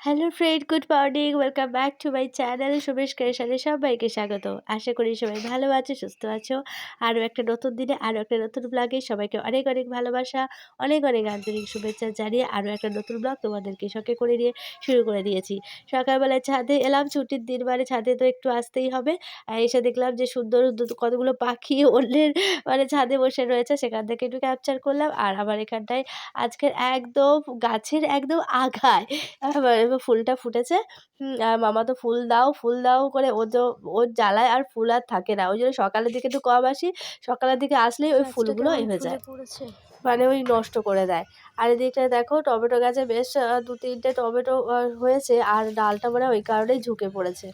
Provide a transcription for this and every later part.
Hello friend good morning welcome back to my channel Sumesh ক্রেশনে সবাইকে স্বাগত। আশা করি সবাই ভালো আছো, সুস্থ আছো। আরও একটা নতুন দিনে, আরও একটা নতুন ব্লগে সবাইকে অনেক অনেক ভালোবাসা, অনেক অনেক আন্তরিক শুভেচ্ছা জানিয়ে আরও একটা নতুন ব্লগ তোমাদেরকে শখে করে নিয়ে শুরু করে দিয়েছি। সকালবেলায় ছাদে এলাম, ছুটির দিন মানে ছাদে তো একটু আসতেই হবে। আর এসে দেখলাম যে সুন্দর কতগুলো পাখি অন্যের মানে ছাদে বসে রয়েছে। সেখান থেকে একটু ক্যাপচার করলাম। আর আমার এখানটায় আজকের একদম গাছের একদম আগায়। এবার ফুলটা ফুটেছে। হুম, আর মামা তো ফুল দাও ফুল দাও করে ও তো ওর জ্বালায় আর ফুল আর থাকে না। ওই জন্য সকালের দিকে একটু কম আসি সকালের দিকে আসলেই ওই ফুলগুলো এ হয়ে যায়। মানে ওই নষ্ট করে দেয়। আর এদিকটা দেখো টমেটো গাছে বেশ দু তিনটে টমেটো হয়েছে আর ডালটা মানে ওই কারণেই ঝুঁকে পড়েছে।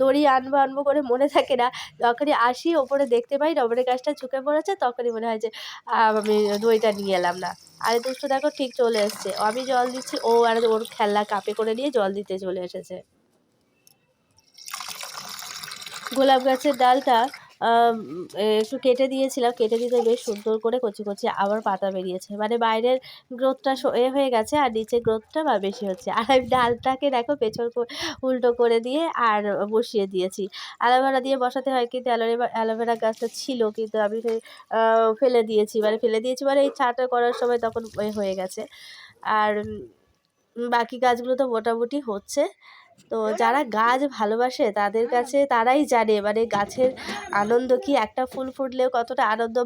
দড়ি আনব আনব করে মনে থাকে না, যখনই আসি ওপরে দেখতে পাই টমেটো গাছটা ঝুঁকে পড়েছে, তখনই মনে হয় যে আমি দইটা নিয়ে এলাম না। আর দুষ্টু দেখো ঠিক চলে এসছে, আমি জল দিচ্ছি, ও আর ওর খেলনা কাপে করে নিয়ে জল দিতে চলে এসেছে। গোলাপ গাছের ডালটা একটু কেটে দিয়েছিলাম। কেটে দিতে বেশ সুন্দর করে কচি কচি আবার পাতা বেরিয়েছে। মানে বাইরের গ্রোথটা এ হয়ে গেছে আর নিচের গ্রোথটা বা বেশি হচ্ছে। আর আমি ডালটাকে দেখো পেছন উল্টো করে দিয়ে আর বসিয়ে দিয়েছি। অ্যালোভেরা দিয়ে বসাতে হয় কিন্তু অ্যালোভেরা অ্যালোভেরা গাছটা ছিল কিন্তু আমি ফেলে দিয়েছি। মানে ফেলে দিয়েছি মানে এই চাটা করার সময় তখন হয়ে গেছে। আর বাকি গাছগুলো তো মোটামুটি হচ্ছে। তো যারা গাছ ভালোবাসে, তাদের কাছে তারাই জানে মানে গাছের আনন্দ কি একটা ফুল ফুটলেও কতটা আনন্দ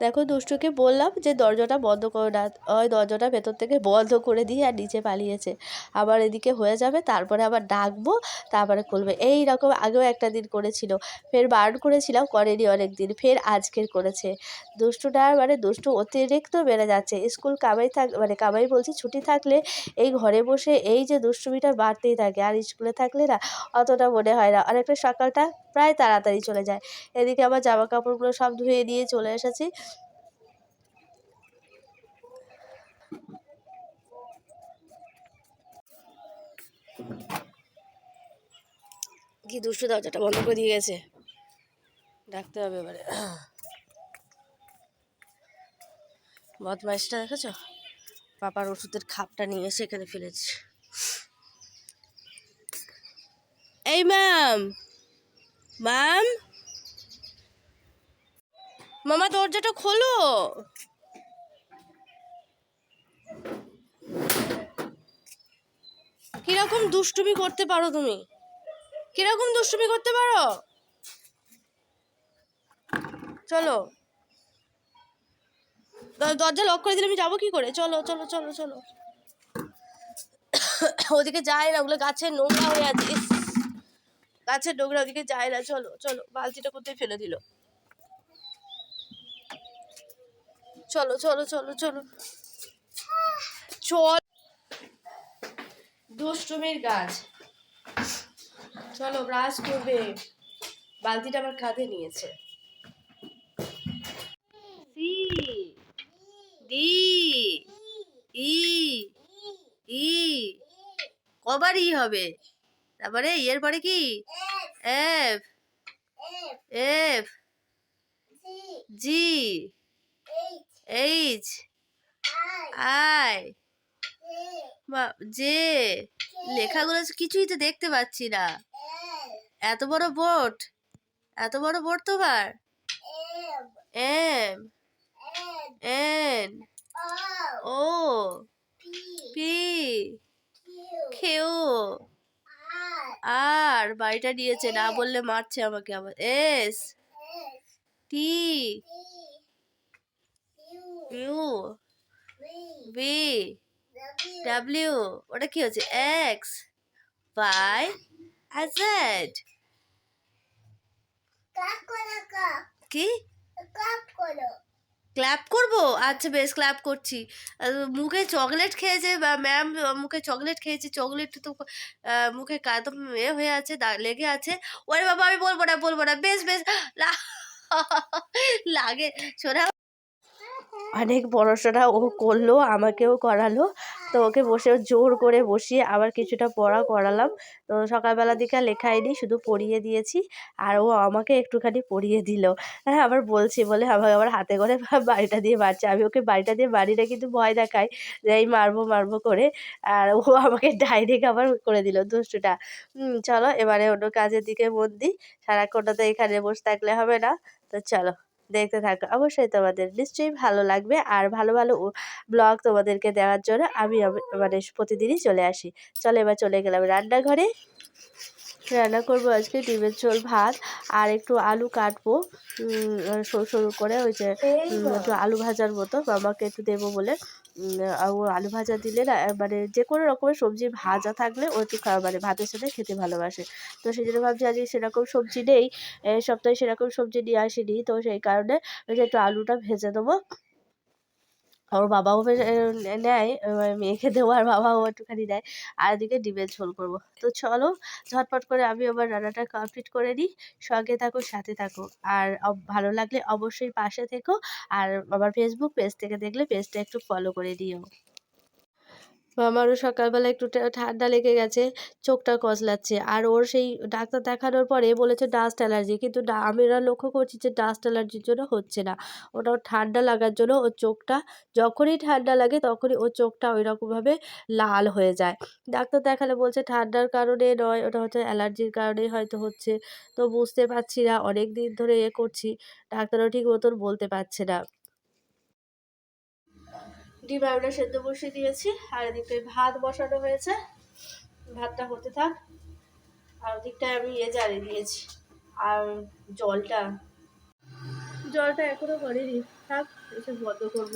দেখো দুষ্টুকে বললাম যে দরজাটা বন্ধ করো না। ওই দরজাটা ভেতর থেকে বন্ধ করে দিয়ে আর নিচে পালিয়েছে। আবার এদিকে হয়ে যাবে, তারপরে আবার ডাকবো, তারপরে খুলবে। এই রকম আগেও একটা দিন করেছিল। ফের বারণ করেছিলাম, করেনি অনেক দিন ফের আজকের করেছে। দুষ্টুটা মানে দুষ্টু অতিরিক্ত বেড়ে যাচ্ছে। স্কুল কামাই থাক মানে কামাই বলছি, ছুটি থাকলে এই ঘরে বসে এই যে দুষ্টুমিটা বাড়তেই থাকে। আর স্কুলে থাকলে না অতটা মনে হয় না। অনেকটা সকালটা প্রায় তাড়াতাড়ি চলে যায়। এদিকে আমার জামা কাপড়গুলো সব ধুয়ে দিয়ে চলে এসেছি। কি দুষ্টু দরজাটা বন্ধ করে দিয়ে গেছে? ডাকতে হবে এবারে। বদমাইশটা দেখেছ? পাপার ওষুধের খাপটা নিয়ে এসে এখানে ফেলেছে। এই ম্যাম! ম্যাম! মামা, দরজাটা খোলো! কীরকম দুষ্টুমি করতে পারো তুমি? কীরকম দুষ্টুমি করতে পারো? চলো। দরজা লক করে দিলে আমি যাব কি করে? চলো চলো চলো চলো। ওদিকে যায় না, ওগুলো গাছের নোংরা হয়ে আছে। গাছের নোংরা, ওদিকে যায় না। চলো চলো, বালতিটা কোথায় ফেলে দিল? চলো চলো চলো চলো। চল। দুষ্টুমির গাছ। চলো ব্রাশ করবে। বালতিটা আমার কাঁধে নিয়েছে। সি। ডি। ই। ই। কবার ই হবে। তারপরে এর পরে কি? F. F. G. H. I. J লেখাগুলো কিছুই তো দেখতে পাচ্ছি না। এত বড় বোর্ড? এত বড় বোর্ড তোমার? এম। এন। ও। পি। কেউ আর বাড়িটা নিয়েছে, না বললে মারছে আমাকে আবার। S. T. U. V. W ওটা কি হচ্ছে? এক্স আর জেড কি? ক্ল্যাপ করব? আচ্ছা বেশ ক্ল্যাপ করছি। মুখে চকলেট খেয়েছে বা ম্যাম মুখে চকলেট খেয়েছে চকলেট তো মুখে একদম এ হয়ে আছে দা- লেগে আছে। ওরে বাবা আমি বলব না বলব না। বেশ বেশ লা- লাগে সোনা অনেক পড়াশোনা ও করল আমাকেও করালো। তো ওকে বসে জোর করে বসিয়ে আবার কিছুটা পড়া করালাম। তো সকালবেলা দিকে লেখায়নি শুধু পড়িয়ে দিয়েছি। আর ও আমাকে একটুখানি পড়িয়ে দিল। হ্যাঁ আবার বলছি, বলে আমাকে আবার হাতে করে বাড়িটা দিয়ে মারছে। আমি ওকে বাড়িটা দিয়ে না, কিন্তু ভয় দেখাই যে এই মারবো মারবো করে। আর ও আমাকে ডাইরেক্ট আবার করে দিল, দুষ্টুটা। চলো, এবারে অন্য কাজের দিকে মন দিই। সারাক্ষণটা তো এখানে বসে থাকলে হবে না। তো চলো। দেখতে থাকো। অবশ্যই তোমাদের নিশ্চয়ই ভালো লাগবে। আর ভালো ভালো ব্লগ তোমাদেরকে দেওয়ার জন্য আমি মানে প্রতিদিনই চলে আসি। চলে এবার চলে গেলাম রান্নাঘরে। রান্না করব আজকে ডিমের ঝোল ভাত আর একটু আলু কাটবো। সরু সরু করে ওই যে একটু আলু ভাজার মতো। মামাকে একটু দেবো বলে। আলু ভাজা দিলে না মানে যে কোনো রকমের সবজি ভাজা থাকলে ও একটু মানে ভাতের সাথে খেতে ভালোবাসে। তো সেই জন্য ভাবছি আজকে সেরকম সবজি নেই সপ্তাহে সেরকম সবজি নিয়ে আসিনি। তো সেই কারণে ওই যে একটু আলুটা ভেজে দেবো ওর বাবাও নেয় মেয়েকে দেবো আর বাবাও একটুখানি নেয়, আর এদিকে ডিমের ঝোল করব। তো চলো ঝটপট করে আমি আমার রান্নাটা কমপ্লিট করে নিই, সঙ্গে থাকো, সাথে থাকো। আর ভালো লাগলে অবশ্যই পাশে থেকো, আর আমার ফেসবুক পেজ থেকে দেখলে পেজটা একটু ফলো করে দিও। আমারও সকালবেলা একটু ঠান্ডা লেগে গেছে, চোখটা কচলাচ্ছে। আর ওর সেই ডাক্তার দেখানোর পরে বলেছে ডাস্ট অ্যালার্জি। কিন্তু আমরা লক্ষ্য করছি যে ডাস্ট অ্যালার্জির জন্য হচ্ছে না। ওটা ঠান্ডা লাগার জন্য ওর চোখটা যখনই ঠান্ডা লাগে তখনই ওর চোখটা ওই রকমভাবে লাল হয়ে যায়। ডাক্তার দেখালে বলছে ঠান্ডার কারণে নয়, ওটা হচ্ছে অ্যালার্জির কারণেই হয়তো হচ্ছে। তো বুঝতে পারছি না, অনেক দিন ধরে এ করছি। ডাক্তারও ঠিক মতন বলতে পারছে না। ডিম আমরা সেদ্ধ বসিয়ে দিয়েছি, আর এদিকে ভাত বসানো হয়েছে। ভাতটা হতে থাক, আর ওদিকটায় আমি ইয়ে জ্বালিয়ে দিয়েছি, আর জলটা। জলটা এখনও করিনি, থাক, এসে বন্ধ করব।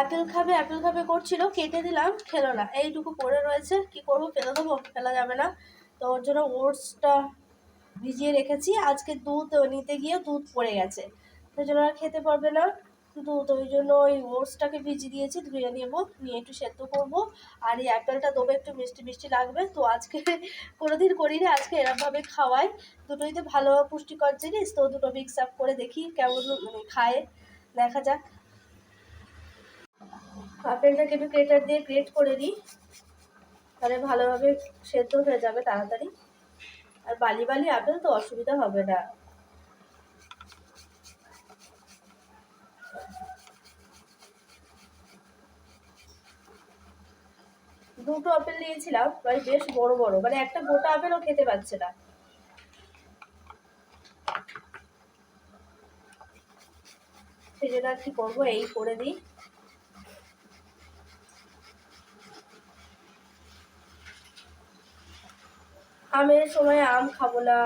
আপেল খাবে আপেল খাবে করছিল, কেটে দিলাম, খেলো না। এইটুকু পড়ে রয়েছে, কি করব, ফেলে দেবো, ফেলা যাবে না। তো ওর জন্য ওটসটা ভিজিয়ে রেখেছি, আজকে দুধ নিতে গিয়ে দুধ পড়ে গেছে। সেই জন্য আর খেতে পারবে না। দুধ ওই জন্য ওই ওটসটাকে ভিজিয়ে দিয়েছি, ধুয়ে নেব, নিয়ে একটু সেদ্ধ করব। আর এই অ্যাপেলটা দেবো একটু মিষ্টি মিষ্টি লাগবে। তো আজকে কোনোদিন করি না আজকে এরমভাবে খাওয়াই। দুটোই তো ভালো পুষ্টিকর জিনিস, তো দুটো মিক্স আপ করে দেখি কেমন মানে খায়। দেখা যাক। আপেলটাকে একটু গ্রেটার দিয়ে গ্রেট করে নিই। তাহলে ভালোভাবে সেদ্ধ হয়ে যাবে তাড়াতাড়ি। আর বালি বালি আপেল তো অসুবিধা হবে না। দুটো আপেল নিয়েছিলাম মানে বেশ বড় বড় মানে একটা গোটা আপেলও খেতে পারছে না। সেই কি করব, এই করে দিই। আমের সময় আম খাব না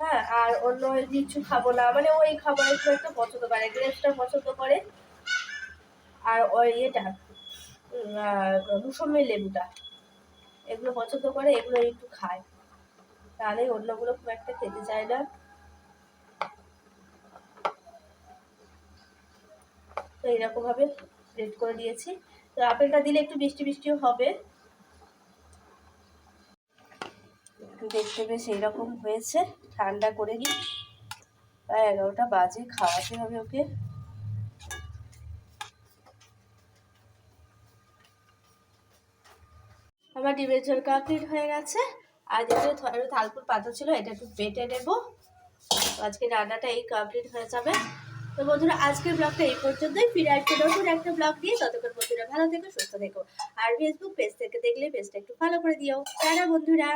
হ্যাঁ আর অন্য কিছু খাব না মানে ওই খাবার একটু একটা পছন্দ করে গ্রেপসটা পছন্দ করে। আর ওই ইয়েটা মুসম্বি লেবুটা। এগুলো পছন্দ করে, এগুলো একটু খায়। তাহলে অন্যগুলো খুব একটা খেতে চায় না। তো এরকম ভাবে রেড করে দিয়েছি। তো আপেলটা দিলে একটু বৃষ্টি মিষ্টিও হবে। দেখতে বেশ এইরকম হয়েছে। ঠান্ডা করে নিই। প্রায় এগারোটা বাজে, খাওয়াতে হবে ওকে আমার ডিমের ঝোল কমপ্লিট হয়ে গেছে। আর যে থালপুর পাতা ছিল, এটা একটু বেটে নেব। আজকে রান্নাটা এই কমপ্লিট হয়ে যাবে। তো বন্ধুরা, আজকের ব্লগটা এই পর্যন্তই। ফিরে আসবে নতুন একটা ব্লগ দিয়ে ততক্ষণ বন্ধুরা ভালো থেকো, সুস্থ থেকো। আর ফেসবুক পেজ থেকে দেখলে পেজটা একটু ফলো করে দিও। তারা বন্ধুরা।